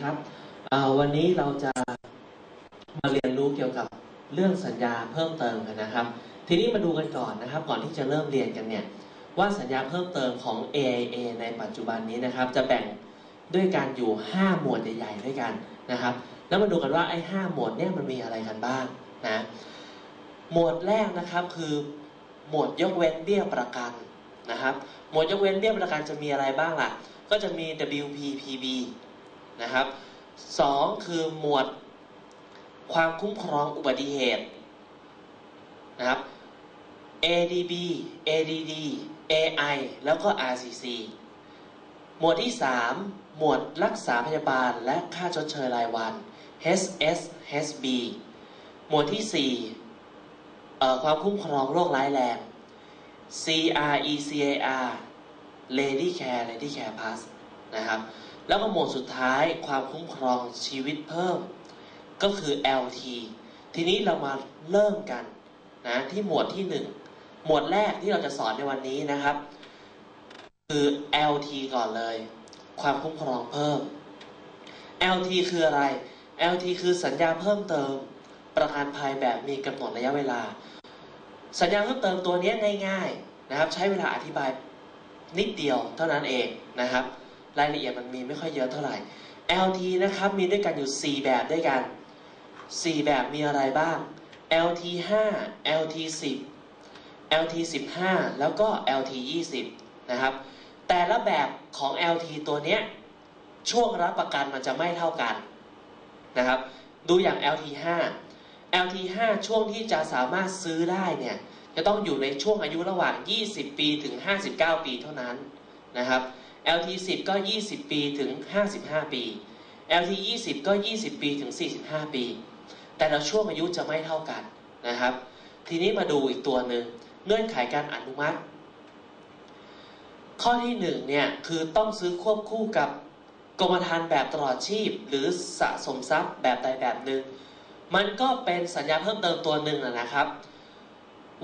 ครับวันนี้เราจะมาเรียนรู้เกี่ยวกับเรื่องสัญญาเพิ่มเติมกันนะครับ ทีนี้มาดูกันก่อนนะครับ ก่อนที่จะเริ่มเรียนกันเนี่ยว่าสัญญาเพิ่มเติมของ AIA ในปัจจุบันนี้นะครับ จะแบ่งด้วยการอยู่ 5 หมวดใหญ่ๆด้วยกันนะครับ แล้วมาดูกันว่าไอ้5หมวดเนี่ยมันมีอะไรกันบ้างนะหมวดแรกนะครับคือหมวดยกเว้นเบี้ยประกันนะครับ หมวดยกเว้นเบี้ยประกันจะมีอะไรบ้างล่ะ ก็จะมี WPPB นะครับสองคือหมวดความคุ้มครองอุบัติเหตุนะครับ ADB ADD AI แล้วก็ RCC หมวดที่ 3 หมวดรักษาพยาบาลและค่าชดเชยรายวัน HSHB หมวดที่4เอ่อความคุ้มครองโรคร้ายแรง CRECAR Lady Care Lady Care Plus นะครับ แล้วก็หมวดสุดท้ายความคุ้มครองชีวิตเพิ่ม ก็คือ LT ทีนี้เรามาเริ่มกันนะที่หมวดที่ 1 หมวดแรกที่เราจะสอนในวันนี้นะครับ คือ LT ก่อนเลย ความคุ้มครองเพิ่ม LT คืออะไร LT คือสัญญาเพิ่มเติม ประกันภัยแบบมีกำหนดระยะเวลา สัญญาเพิ่มเติมตัวนี้ง่าย ๆนะครับ ใช้เวลาอธิบายนิดเดียวเท่านั้นเองนะครับ รายละเอียดมันมีไม่ค่อยเยอะเท่าไหร่ LT นะครับ มีด้วยกันอยู่ 4 แบบด้วยกัน 4 แบบมีอะไรบ้าง LT 5 LT 10 LT 15 แล้วก็ LT 20 นะครับ แต่ละแบบของ LT ตัวเนี้ย ช่วงรับประกันมันจะไม่เท่ากันนะครับ ดูอย่าง LT 5 LT 5ช่วงที่จะสามารถซื้อได้เนี่ย จะต้องอยู่ในช่วงอายุระหว่าง 20 ปีถึง 59 ปีเท่านั้น นะครับ LT 10 ก็ 20 ปีถึง 55 ปี LT 20 ก็ 20 ปีถึง 45 ปี แต่ละช่วงอายุจะไม่เท่ากันนะครับ ทีนี้มาดูอีกตัวหนึ่งเงื่อนไขการอนุมัติ ข้อที่1เนี่ยคือต้องซื้อควบคู่กับกรมธรรม์แบบตลอดชีพ หรือสะสมทรัพย์แบบใดแบบหนึ่งมันก็เป็นสัญญาเพิ่มเติมตัวหนึ่งนะครับ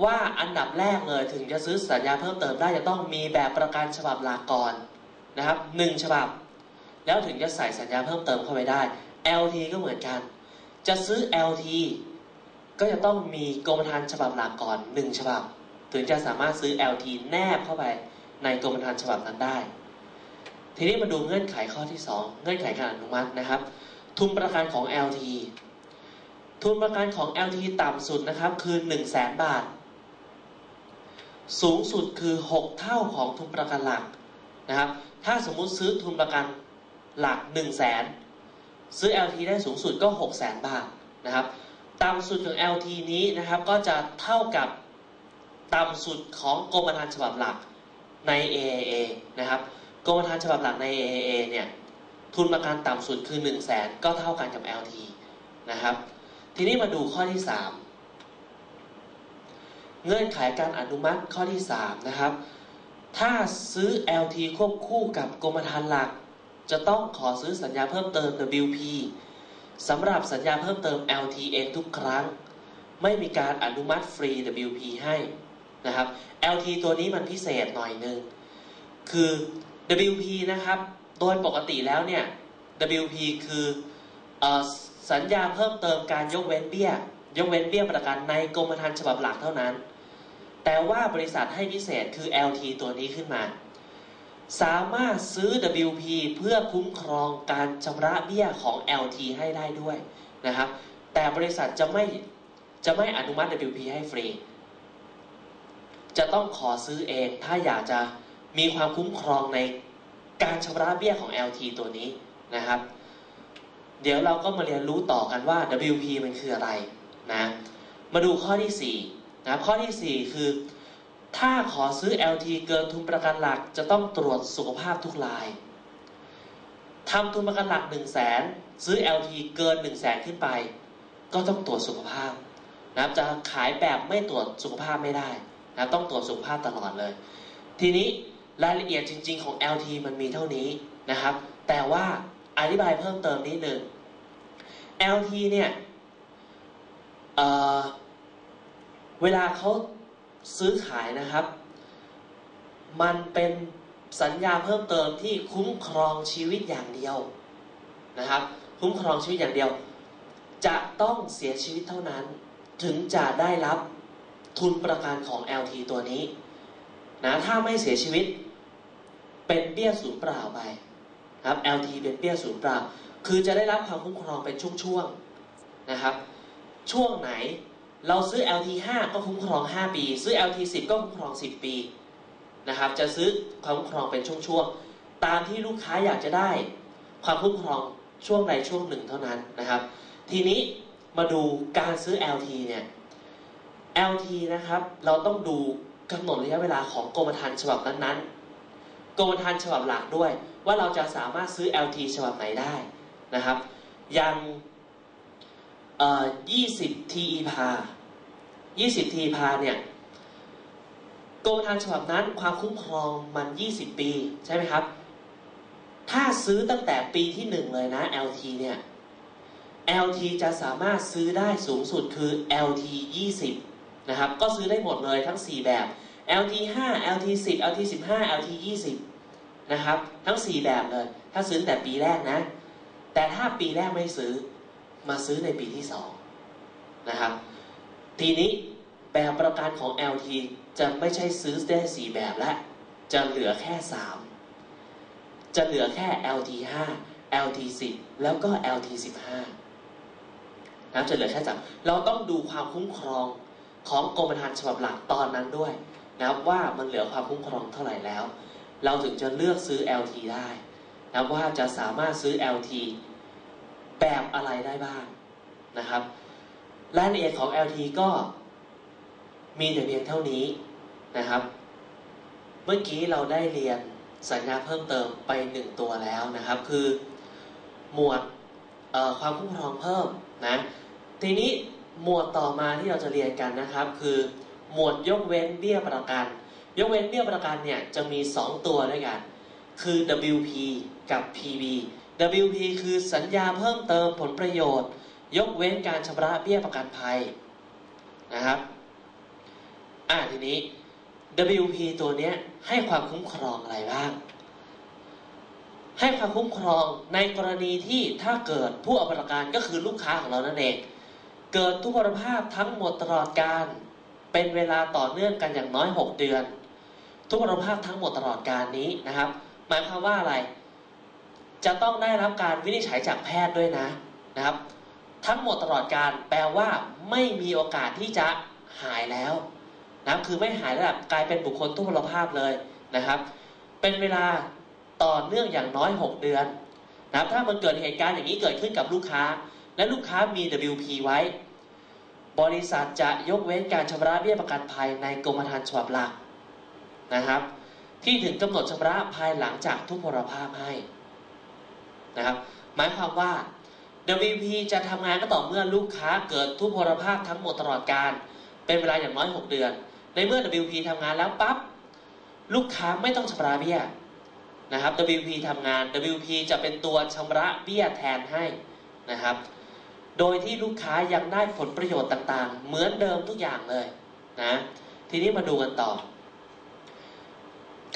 ว่าอันดับแรกเลยถึงจะซื้อสัญญาเพิ่มเติมได้จะต้องมีแบบประกันฉบับหลักก่อนนะครับหนึ่งฉบับ แล้วถึงจะใส่สัญญาเพิ่มเติมเข้าไปได้ LT ก็เหมือนกัน จะซื้อ LT ก็จะต้องมีกรมธรรม์ฉบับหลักก่อนหนึ่งฉบับ ถึงจะสามารถซื้อ LT แนบเข้าไปในกรมธรรม์ฉบับนั้นได้ ทีนี้มาดูเงื่อนไขข้อที่ 2 เงื่อนไขการอนุมัตินะครับ ทุนประกันของ LT ทุนประกันของ LT ต่ำสุดนะครับคือ 1 0 0 0 0แบาท สูงสุดคือ 6 เท่าของทุนประกันหลักนะครับ ถ้าสมมุติซื้อทุนประกันหลัก 1 0 0 0 0แสนซื้อ LT ได้สูงสุดก็ 6 0 0 0 0 0บาทนะครับต่ำสุดของ LT นี้นะครับก็จะเท่ากับต่ำสุดของกรมธรรม์ฉบับหลักใน AAA นะครับกรมธรรม์ฉบับหลักใน AAA เนี่ยทุนประกันต่ำสุดคือ 1 0 0 0 0แสนก็เท่ากันกับ LT นะครับ ทีนี้มาดูข้อที่ 3 เงื่อนไขการอนุมัติข้อที่ 3 นะครับ ถ้าซื้อ LT ควบคู่กับกรมธรรม์หลัก จะต้องขอซื้อสัญญาเพิ่มเติม WP สำหรับสัญญาเพิ่มเติม LT เองทุกครั้ง ไม่มีการอนุมัติฟรี WP ให้นะครับ LT ตัวนี้มันพิเศษหน่อยนึง คือ WP นะครับ โดยปกติแล้วเนี่ย WP คืออสัญญาเพิ่มเติมการยกเว้นเบี้ย ยกเว้นเบี้ยประกันในกรมธรรม์ฉบับหลักเท่านั้น แต่ว่าบริษัทให้พิเศษคือ LT ตัวนี้ขึ้นมา สามารถซื้อ WP เพื่อคุ้มครองการชำระเบี้ยของ LT ให้ได้ด้วยนะครับ แต่บริษัทจะไม่จะไม่อนุมัติ WP ให้ฟรี จะต้องขอซื้อเอง ถ้าอยากจะมีความคุ้มครองในการชำระเบี้ยของ LT ตัวนี้นะครับ เดี๋ยวเราก็มาเรียนรู้ต่อกันว่า WP มันคืออะไร นะมาดูข้อที่4นะข้อที่ 4 คือ ถ้าขอซื้อ LT เกินทุนประกันหลักจะต้องตรวจสุขภาพทุกรายทำทุนประกันหลัก 1 0 0 0 0แสนซื้อ LT เกิน 1 0 0 0 0แสนขึ้นไป ก็ต้องตรวจสุขภาพนะครับจะขายแบบไม่ตรวจสุขภาพไม่ได้นะต้องตรวจสุขภาพตลอดเลย ทีนี้รายละเอียดจริง ๆ ของ LT มันมีเท่านี้นะครับ แต่ว่าอธิบายเพิ่มเติมนิดหนึ่ง LT เนี่ย เเวลาเขาซื้อขายนะครับ มันเป็นสัญญาเพิ่มเติมที่คุ้มครองชีวิตอย่างเดียวนะครับ คุ้มครองชีวิตอย่างเดียว จะต้องเสียชีวิตเท่านั้น ถึงจะได้รับทุนประกันของ LT ตัวนี้นะถ้าไม่เสียชีวิตเป็นเบี้ยศูนย์เปล่าไปครับ LT เป็นเบี้ยศูนย์เปล่า คือจะได้รับความคุ้มครองเป็นช่วงๆนะครับ ช่วงไหน เราซื้อ LT 5ก็คุ้มครอง 5 ปี ซื้อ LT 10ก็คุ้มครอง 10 ปีนะครับจะซื้อความคุ้มครองเป็นช่วงๆตามที่ลูกค้าอยากจะได้ ความคุ้มครองช่วงใดช่วงหนึ่งเท่านั้นนะครับ ทีนี้มาดูการซื้อ LT เนี่ย LT นะครับเราต้องดูกำหนดระยะเวลาของกรมธรรม์ฉบับนั้นๆกรมธรรม์ฉบับหลักด้วย ว่าเราจะสามารถซื้อ LT ฉบับไหนได้นะครับ อย่าง 20 TE พา20 TE พาเนี่ยกรมธรรม์ฉบับนั้นความคุ้มครองมัน 20 ปีใช่ไหมครับ ถ้าซื้อตั้งแต่ปีที่ 1 เลยนะ LT เนี่ย LT จะสามารถซื้อได้สูงสุดคือ LT 20นะครับ ก็ซื้อได้หมดเลยทั้ง 4 แบบ LT 5 LT 10 LT 15 LT 20นะครับ ทั้ง 4 แบบเลย ถ้าซื้อแต่ปีแรกนะ แต่ถ้าปีแรกไม่ซื้อ มาซื้อในปีที่2นะครับ ทีนี้แบบประกันของ LT จะไม่ใช่ซื้อได้ 4 แบบแล้ว จะเหลือแค่ 3 จะเหลือแค่ LT 5 LT 10แล้วก็ LT 15นะจะเหลือแค่สามเราต้องดูความคุ้มครองของกรมธรรม์ฉบับหลักตอนนั้นด้วยนะครับว่ามันเหลือความคุ้มครองเท่าไหร่แล้ว เราถึงจะเลือกซื้อ LT ได้นะว่าจะสามารถซื้อ LT แบบอะไรได้บ้างนะครับรายละเอียดของ LT ก็มีแต่เพียงเท่านี้นะครับ เมื่อกี้เราได้เรียนสัญญาเพิ่มเติมไปหนึ่งตัวแล้วนะครับ คือหมวดความคุ้มครองเพิ่มนะทีนี้หมวดต่อมาที่เราจะเรียนกันนะครับ คือหมวดยกเว้นเบี้ยประกัน ยกเว้นเบี้ยประกันเนี่ยจะมี 2 ตัวด้วยกัน คือ WP กับ PB WP คือสัญญาเพิ่มเติมผลประโยชน์ ยกเว้นการชำระเบี้ยประกันภัยนะครับอ่าทีนี้ WP ตัวเนี้ยให้ความคุ้มครองอะไรบ้าง ให้ความคุ้มครองในกรณีที่ถ้าเกิดผู้เอาประกันก็คือลูกค้าของเรานั่นเอง เกิดทุพพลภาพทั้งหมดตลอดการเป็นเวลาต่อเนื่องกันอย่างน้อย 6 เดือน ทุพพลภาพทั้งหมดตลอดการนี้นะครับ หมายความว่าอะไร จะต้องได้รับการวินิจฉัยจากแพทย์ด้วยนะนะครับ ทั้งหมดตลอดการแปลว่าไม่มีโอกาสที่จะหายแล้วนะคือไม่หายแล้วแบบกลายเป็นบุคคลทุพพลภาพเลยนะครับ เป็นเวลาต่อเนื่องอย่างน้อย 6 เดือนนะครับถ้ามันเกิดเหตุการณ์อย่างนี้เกิดขึ้นกับลูกค้า และลูกค้ามี WP ไว้ บริษัทจะยกเว้นการชำระเบี้ยประกันภัยในกรมธรรม์ฉบับหลักนะครับ ที่ถึงกำหนดชำระภายหลังจากทุพพลภาพให้ นะครับ หมายความว่า WP จะทำงานก็ต่อเมื่อลูกค้าเกิดทุพพลภาพทั้งหมดตลอดการ เป็นเวลาอย่างน้อย 6 เดือน ในเมื่อ WP ทำงานแล้วปั๊บลูกค้าไม่ต้องชำระเบี้ยนะครับ WP ทำงาน WP จะเป็นตัวชำระเบี้ยแทนให้นะครับ โดยที่ลูกค้ายังได้ผลประโยชน์ต่างๆ เหมือนเดิมทุกอย่างเลยนะทีนี้มาดูกันต่อ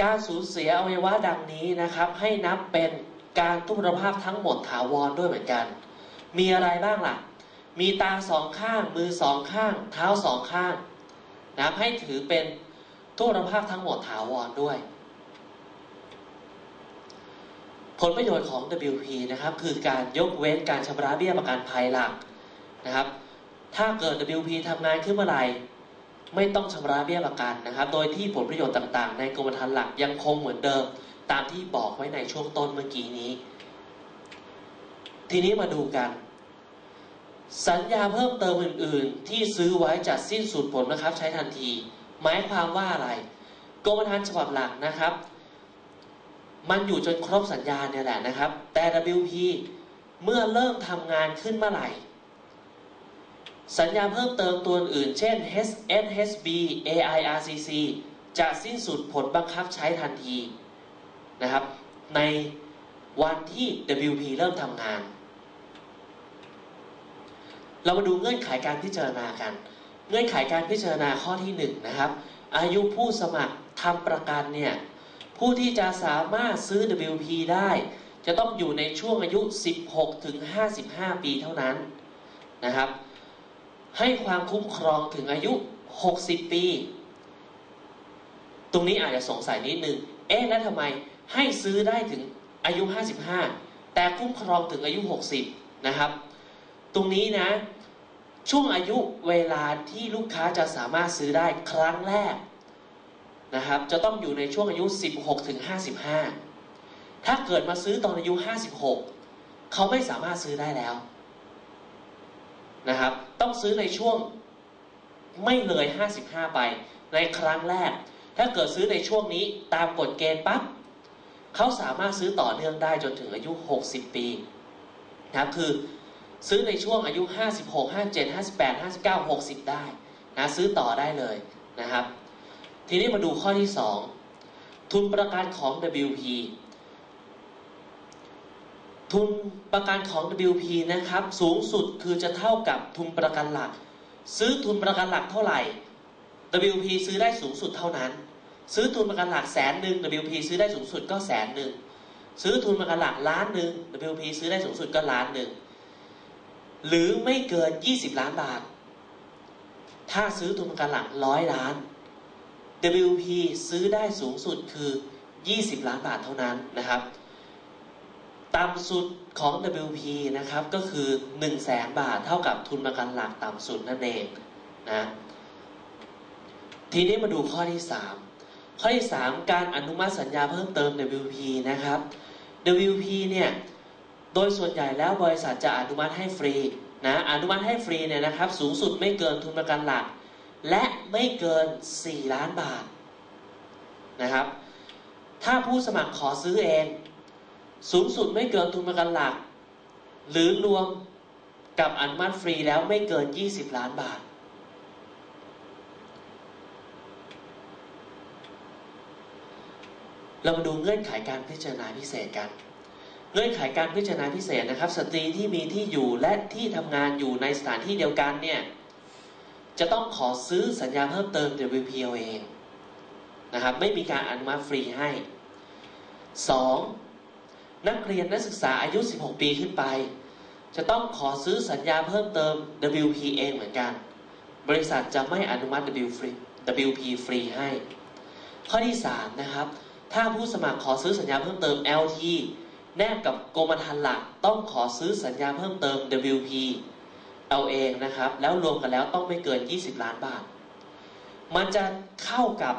การสูญเสียอวัยวะดังนี้นะครับ ให้นับเป็น การทุพพลภาพทั้งหมดถาวรด้วยเหมือนกัน มีอะไรบ้างล่ะ มีตาสองข้าง มือสองข้าง เท้าสองข้างนะครับให้ถือเป็นทุพพลภาพทั้งหมดถาวรด้วย ผลประโยชน์ของ WP นะครับคือการยกเว้นการชำระเบี้ยประกันภัยหลักนะครับ ถ้าเกิด WP ทำงานขึ้นเมื่อไหร่ไม่ต้องชำระเบี้ยประกันนะครับ โดยที่ผลประโยชน์ต่าง ๆ ในกรมธรรม์หลักยังคงเหมือนเดิม ตามที่บอกไว้ในช่วงต้นเมื่อกี้นี้ ทีนี้มาดูกัน สัญญาเพิ่มเติมอื่น ๆ ที่ซื้อไว้จะสิ้นสุดผลนะครับ ใช้ทันที หมายความว่าอะไรกรมธรรม์ฉบับหลักนะครับ มันอยู่จนครบสัญญาเนี่ยแหละนะครับ แต่ WP เมื่อเริ่มทำงานขึ้นเมื่อไหร่ สัญญาเพิ่มเติมตัวอื่น เช่น HSB AIRCC จะสิ้นสุดผลบังคับใช้ทันที นะครับ ในวันที่ WP เริ่มทำงาน เรามาดูเงื่อนไขการพิจารณากัน เงื่อนไขการพิจารณาข้อที่1นนะครับ อายุผู้สมัครทำประกันเนี่ย ผู้ที่จะสามารถซื้อ WP ได้ จะต้องอยู่ในช่วงอายุ 16 ถึง 55 ปีเท่านั้นนะครับ ให้ความคุ้มครองถึงอายุ 60 ปี ตรงนี้อาจจะสงสัยนิดนึง เอ๊ะ แล้วทำไม ให้ซื้อได้ถึงอายุ 55 แต่คุ้มครองถึงอายุ 60 นะครับ ตรงนี้นะ ช่วงอายุเวลาที่ลูกค้าจะสามารถซื้อได้ครั้งแรกนะครับ จะต้องอยู่ในช่วงอายุ 16 ถึง 55 ถ้าเกิดมาซื้อตอนอายุ 56 เขาไม่สามารถซื้อได้แล้วนะครับ ต้องซื้อในช่วงไม่เลย 55 ไปในครั้งแรก ถ้าเกิดซื้อในช่วงนี้ตามกฎเกณฑ์ปั๊บ เขาสามารถซื้อต่อเนื่องได้จนถึงอายุ 60 ปีนะครับคือซื้อในช่วงอายุ 56 57 58 59 60 ได้นะซื้อต่อได้เลยนะครับ ทีนี้มาดูข้อที่ 2 ทุนประกันของ WP ทุนประกันของ WP นะครับ สูงสุดคือจะเท่ากับทุนประกันหลัก ซื้อทุนประกันหลักเท่าไหร่ WP ซื้อได้สูงสุดเท่านั้น ซื้อทุนประกันหลักแสนหนึ่ง WP ซื้อได้สูงสุดก็แสนหนึ่ง ซื้อทุนประกันหลักล้านหนึ่ง WP ซื้อได้สูงสุดก็ล้านหนึ่ง หรือไม่เกิน 20 ล้านบาท ถ้าซื้อทุนประกันหลักร้อยล้าน WP ซื้อได้สูงสุดคือ 20 ล้านบาทเท่านั้นนะครับ ต่ำสุดของ WP นะครับก็คือ 1 0 0 0 0แสนบาทเท่ากับทุนประกันหลักต่ำสุดนั่นเองนะ ทีนี้มาดูข้อที่ 3 ข้อที่3การอนุมัติสัญญาเพิ่มเติม WP นะครับ WP เนี่ย โดยส่วนใหญ่แล้วบริษัทจะอนุมัติให้ฟรีนะ อนุมัติให้ฟรีเนี่ยนะครับ สูงสุดไม่เกินทุนประกันหลัก และไม่เกิน 4 ล้านบาทนะครับ ถ้าผู้สมัครขอซื้อเอง สูงสุดไม่เกินทุนประกันหลัก หรือรวมกับอนุมัติฟรีแล้วไม่เกิน 20 ล้านบาท เรามาดูเงื่อนไขการพิจารณาพิเศษกัน เงื่อนไขการพิจารณาพิเศษนะครับ สตรีที่มีที่อยู่และที่ทำงานอยู่ในสถานที่เดียวกันเนี่ยจะต้องขอซื้อสัญญาเพิ่มเติม WPO เองนะครับไม่มีการอนุมัติฟรีให้ 2. นักเรียนนักศึกษาอายุ 16 ปีขึ้นไป จะต้องขอซื้อสัญญาเพิ่มเติม WP เองเหมือนกัน บริษัทจะไม่อนุมัติ WP ฟรีให้ ข้อที่ 3 นะครับ ถ้าผู้สมัครขอซื้อสัญญาเพิ่มเติม LT แนบกับกรมธรรม์หลักต้องขอซื้อสัญญาเพิ่มเติม WP เอาเองนะครับ แล้วรวมกันแล้วต้องไม่เกิน 20 ล้านบาท มันจะเข้ากับ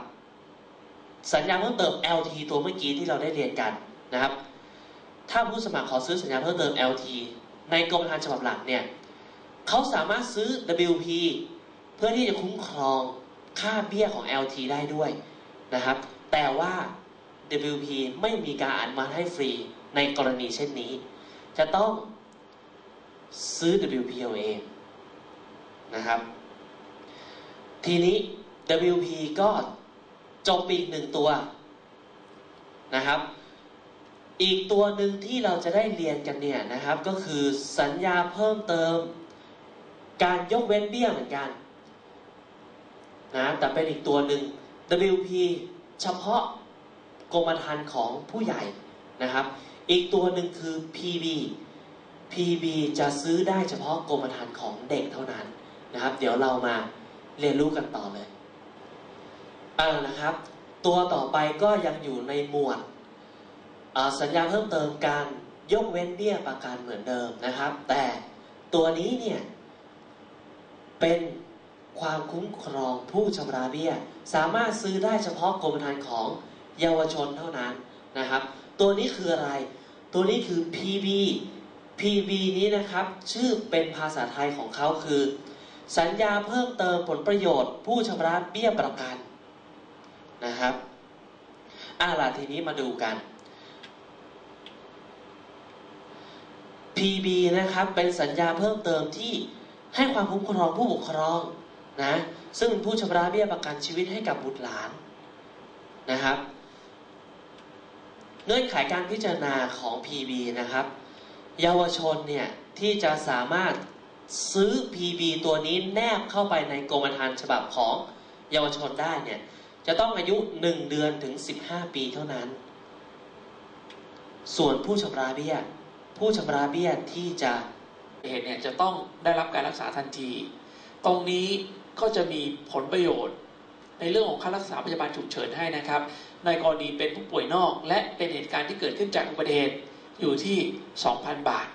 สัญญาเพิ่มเติม LT ตัวเมื่อกี้ที่เราได้เรียนกันนะครับ ถ้าผู้สมัครขอซื้อสัญญาเพิ่มเติม LT ในกรมธรรม์ฉบับหลักเนี่ยเขาสามารถซื้อ WP เพื่อที่จะคุ้มครองค่าเบี้ยของ LT ได้ด้วยนะครับ แต่ว่า WP ไม่มีการอนุมัติให้ฟรีในกรณีเช่นนี้ จะต้องซื้อ WP เอาเองนะครับ ทีนี้ WP ก็จบอีกหนึ่งตัวนะครับ อีกตัวหนึ่งที่เราจะได้เรียนกันเนี่ยนะครับ ก็คือสัญญาเพิ่มเติม การยกเว้นเบี้ยเหมือนกันนะแต่เป็นอีกตัวหนึ่ง WP เฉพาะ กรมธรรม์ของผู้ใหญ่นะครับ อีกตัวหนึ่งคือ PB PB จะซื้อได้เฉพาะกรมธรรม์ของเด็กเท่านั้นนะครับ เดี๋ยวเรามาเรียนรู้กันต่อเลยเอานะครับ ตัวต่อไปก็ยังอยู่ในหมวดสัญญาเพิ่มเติมการยกเว้นเบี้ยประกันเหมือนเดิมนะครับ แต่ตัวนี้เนี่ยเป็นความคุ้มครองผู้ชำระเบี้ย สามารถซื้อได้เฉพาะกรมธรรม์ของ เยาวชนเท่านั้นนะครับ ตัวนี้คืออะไร ตัวนี้คือ PB PB นี้นะครับ ชื่อเป็นภาษาไทยของเขาคือ สัญญาเพิ่มเติมผลประโยชน์ ผู้ชำระเบี้ยประกันนะครับอาล่ะทีนี้มาดูกัน PB นะครับเป็นสัญญาเพิ่มเติมที่ให้ความคุ้มครองผู้ปกครองนะซึ่งเป็นผู้ชำระเบี้ยประกันชีวิตให้กับบุตรหลานนะครับ เงื่อนไขการพิจารณาของ PB นะครับ เยาวชนเนี่ย ที่จะสามารถซื้อ PB ตัวนี้แนบเข้าไปในกรมธรรม์ฉบับของเยาวชนได้เนี่ย จะต้องอายุ 1 เดือนถึง 15 ปีเท่านั้น ส่วนผู้ชำระเบี้ย ผู้ชำระเบี้ยที่จะเหตุเนี่ยจะต้องได้รับการรักษาทันที ตรงนี้ก็จะมีผลประโยชน์ ในเรื่องของค่ารักษาพยาบาลฉุกเฉินให้นะครับ ในกรณีเป็นผู้ป่วยนอก และเป็นเหตุการณ์ที่เกิดขึ้นจากอุบัติเหตุอยู่ที่ 2,000 บาท